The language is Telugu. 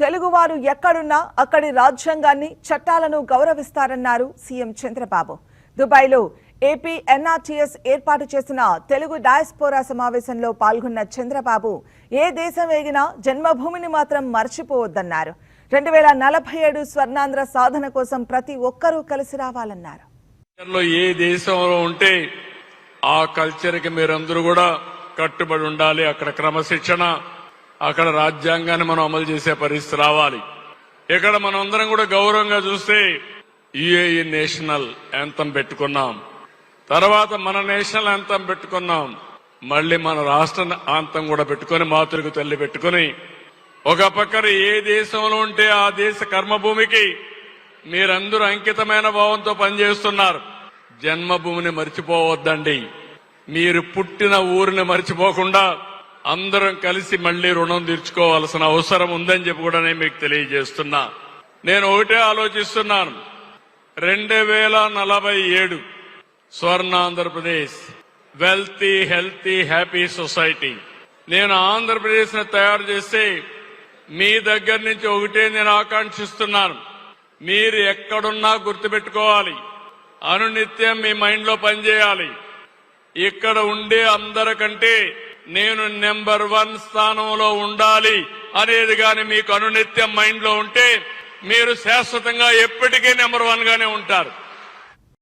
తెలుగువారు ఎక్కడున్నా అక్కడి రాజ్యాంగాన్ని చట్టాలను గౌరవిస్తారన్నారు సీఎం చంద్రబాబు. దుబాయ్లో ఏపీ ఎన్ఆర్టీఎస్ ఏర్పాటు చేసిన తెలుగు డయాస్పోరా సమావేశంలో పాల్గొన్న చంద్రబాబు ఏ దేశం వేగినా జన్మభూమిని మాత్రం మర్చిపోవద్దన్నారు. రెండు వేల నలభై ఏడు స్వర్ణాంధ్ర సాధన కోసం ప్రతి ఒక్కరూ కలిసి రావాలన్నారు. ఏ దేశంలో ఉంటే ఆ కల్చర్కి మీరందరూ కూడా కట్టుబడి ఉండాలి. అక్కడ క్రమశిక్షణ అక్కడ రాజ్యాంగాన్ని మనం అమలు చేసే పరిస్థితి రావాలి. ఇక్కడ మనం అందరం కూడా గౌరవంగా చూస్తే యుఏఈ నేషనల్ యాంతం పెట్టుకున్నాం. తర్వాత మన నేషనల్ యాంతం పెట్టుకున్నాం. మళ్ళీ మన రాష్ట్ర ఆంతం కూడా పెట్టుకొని మాతృకు తల్లి పెట్టుకొని ఒక పక్కన ఏ దేశంలో ఉంటే ఆ దేశ కర్మభూమికి మీరందరూ అంకితమైన భావంతో పనిచేస్తున్నారు. జన్మభూమిని మర్చిపోవద్దండి. మీరు పుట్టిన ఊరిని మర్చిపోకుండా అందరం కలిసి మళ్ళీ రుణం తీర్చుకోవాల్సిన అవసరం ఉందని చెప్పి కూడా నేను మీకు తెలియజేస్తున్నా. నేను ఒకటే ఆలోచిస్తున్నాను. రెండు వేల నలభై ఏడు Swarna Andhra Pradesh wealthy healthy happy society. నేను ఆంధ్రప్రదేశ్ని తయారు చేస్తే మీ దగ్గర నుంచి ఒకటే నేను ఆకాంక్షిస్తున్నాను. మీరు ఎక్కడున్నా గుర్తుపెట్టుకోవాలి. అనునిత్యం మీ మైండ్లో పనిచేయాలి. ఇక్కడ ఉండే అందరికంటే నేను నెంబర్ వన్ స్థానంలో ఉండాలి అనేది కానీ మీకు అనునిత్యం మైండ్లో ఉంటే మీరు శాశ్వతంగా ఎప్పటికీ నెంబర్ వన్ గానే ఉంటారు.